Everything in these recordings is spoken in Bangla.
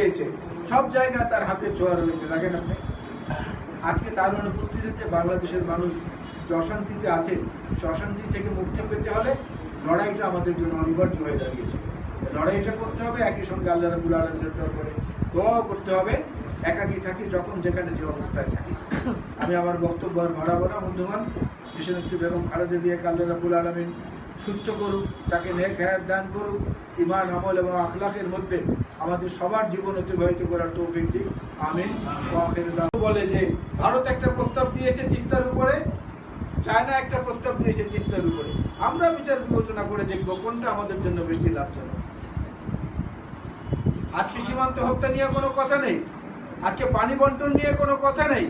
পেয়েছে। সব জায়গায় তার হাতে ছোঁয়া রয়েছে দেখেন আপনি। আজকে তার অনুপস্থিতিতে বাংলাদেশের মানুষ যে অশান্তিতে আছে, সে অশান্তি থেকে মুক্তি পেতে হলে লড়াইটা আমাদের জন্য অনিবার্য হয়ে দাঁড়িয়েছে। লড়াইটা করতে হবে, একই সঙ্গে আল্লাহ রাবুল আলমের করে দোয়াও করতে হবে। একাকি থাকি যখন যেখানে যে অবস্থায় থাকি। আমি আমার বক্তব্য আর বাড়াবো না, বন্ধুগণ। দেশনেত্রী বেগম খালেদা দিয়ে আল্লাহ রাবুল আলমিন সুস্থ করুক, তাকে নেক হায়াত দান করুক। ইমান আমল এবং আখলাখের মধ্যে আমাদের সবার জীবন অতিবাহিত করার তৌফিক দিক। আমিন। বলে যে ভারত একটা প্রস্তাব দিয়েছে তিস্তার উপরে চায়না একটা প্রস্তাব দিয়েছে তিস্তার উপরে। আমরা বিচার বিবেচনা করে দেখব কোনটা আমাদের জন্য বেশি লাভজনক। আজকে সীমান্ত হত্যা নিয়ে কোনো কথা নেই। আজকে পানি বন্টন নিয়ে কোনো কথা নেই।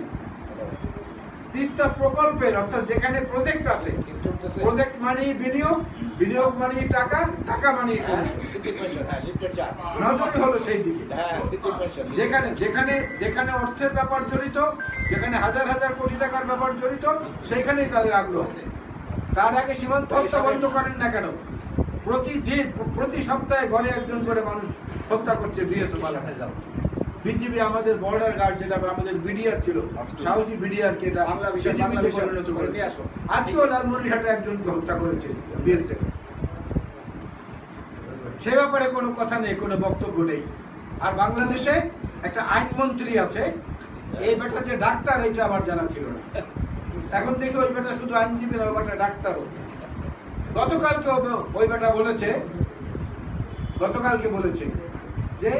তিস্তা প্রকল্পের অর্থাৎ যেখানে প্রজেক্ট আছে প্রজেক্ট মানি বিনিয়োগ বিনিয়োগ মানি টাকা টাকা মানি নজরই হলো সেই দিকে। যেখানে যেখানে যেখানে অর্থের ব্যাপার জড়িত যেখানে হাজার হাজার কোটি টাকার ব্যাপার জড়িত সেখানেই তাদের আগ্রহ। তার আগে সীমান্ত হত্যা বন্ধ করেন না কেন? প্রতিদিন প্রতি সপ্তাহে ঘরে একজন করে মানুষ হত্যা করছে বিএসএফ বিজিবি আমাদের বর্ডার গার্ড যেটা আমাদের বিডিআর ছিল সাহসী বিডিআর কে এটা বিষয় পরিণত করেছে। আজকেও লালমনিরহাটে একজনকে হত্যা করেছে বিএসএফ। সে ব্যাপারে কোনো কথা নেই কোনো বক্তব্য নেই। আর বাংলাদেশে একটা আইনমন্ত্রী আছে এই বেটা যে ডাক্তার এটা আমার জানা ছিল না। এখন দেখি ওই বেটা শুধু আইনজীবী না ওই বেটা ডাক্তারও। গতকালকে ওই বেটা বলেছে গতকালকে বলেছে যে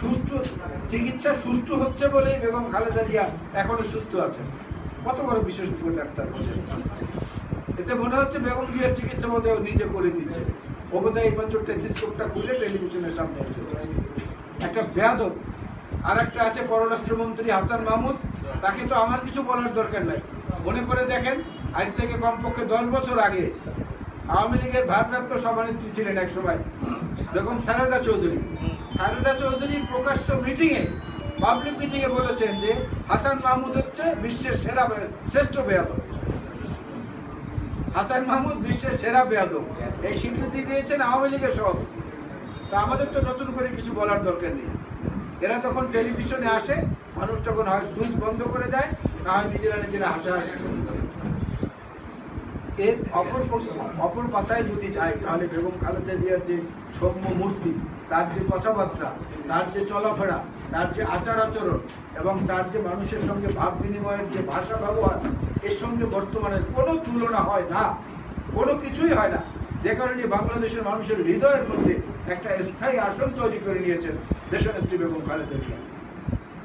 সুষ্ঠু চিকিৎসা সুষ্ঠু হচ্ছে বলেই বেগম খালেদা জিয়া এখনও সুস্থ আছেন। কত বড় বিশেষজ্ঞ ডাক্তার বসে এতে মনে হচ্ছে বেগম জিয়ার চিকিৎসা বোধ নিজে করে দিচ্ছে। ও বোধ হয় এইমাত্র টেলিস্কোপটা খুলে টেলিভিশনের সামনে এসেছে। একটা বেয়াদব আর একটা আছে পররাষ্ট্রমন্ত্রী হাসান মাহমুদ, তাকে তো আমার কিছু বলার দরকার নাই। মনে করে দেখেন, আজ থেকে কমপক্ষে দশ বছর আগে আওয়ামী লীগের ভারপ্রাপ্ত সভানেত্রী ছিলেন এক সময়। দেখুন, সারদা চৌধুরী। সারদা চৌধুরী প্রকাশ্য মিটিংয়ে পাবলিক মিটিংয়ে বলেছেন যে, হাসান মাহমুদ হচ্ছে বিশ্বের সেরা শ্রেষ্ঠ বেয়াদব। হাসান মাহমুদ বিশ্বের সেরা বেয়াদব। এই স্বীকৃতি দিয়েছেন আওয়ামী লীগের সব তা আমাদের তো নতুন করে কিছু বলার দরকার নেই। এরা তখন টেলিভিশনে আসে, মানুষ তখন হয় সুইচ বন্ধ করে দেয় হয় নিজেরা নিজেরা হাসা হাসি শুরু করে এর অপর অপর পাতায় যদি যাই, তাহলে বেগম খালেদা জিয়ার যে সৌম্য মূর্তি, তার যে কথাবার্তা, তার যে চলাফেরা, তার যে আচার আচরণ, এবং তার যে মানুষের সঙ্গে ভাব বিনিময়ের যে ভাষা ব্যবহার, এর সঙ্গে বর্তমানে কোনো তুলনা হয় না, কোনো কিছুই হয় না। যে কারণে বাংলাদেশের মানুষের হৃদয়ের মধ্যে একটা স্থায়ী আসন তৈরি করে নিয়েছেন দেশনেত্রী বেগম খালেদা জিয়া।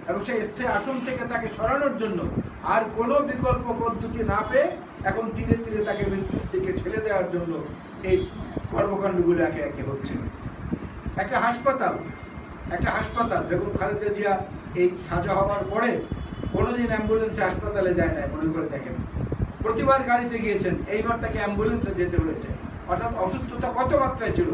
এবং সেই স্থায়ী আসন থেকে তাকে সরানোর জন্য আর কোনো বিকল্প পদ্ধতি না পেয়ে এখন তীরে তীরে তাকে মৃত্যুর দিকে ঠেলে দেওয়ার জন্য এই কর্মকাণ্ডগুলো একে একে হচ্ছে। একটা হাসপাতাল একটা হাসপাতাল, বেগম খালেদা জিয়া এই সাজা হওয়ার পরে কোনোদিন অ্যাম্বুলেন্সে হাসপাতালে যায় না মনে করে দেখেন। প্রতিবার গাড়িতে গিয়েছেন, এইবার তাকে অ্যাম্বুলেন্সে যেতে হয়েছে। অর্থাৎ অসুস্থতা কত মাত্রায় ছিল?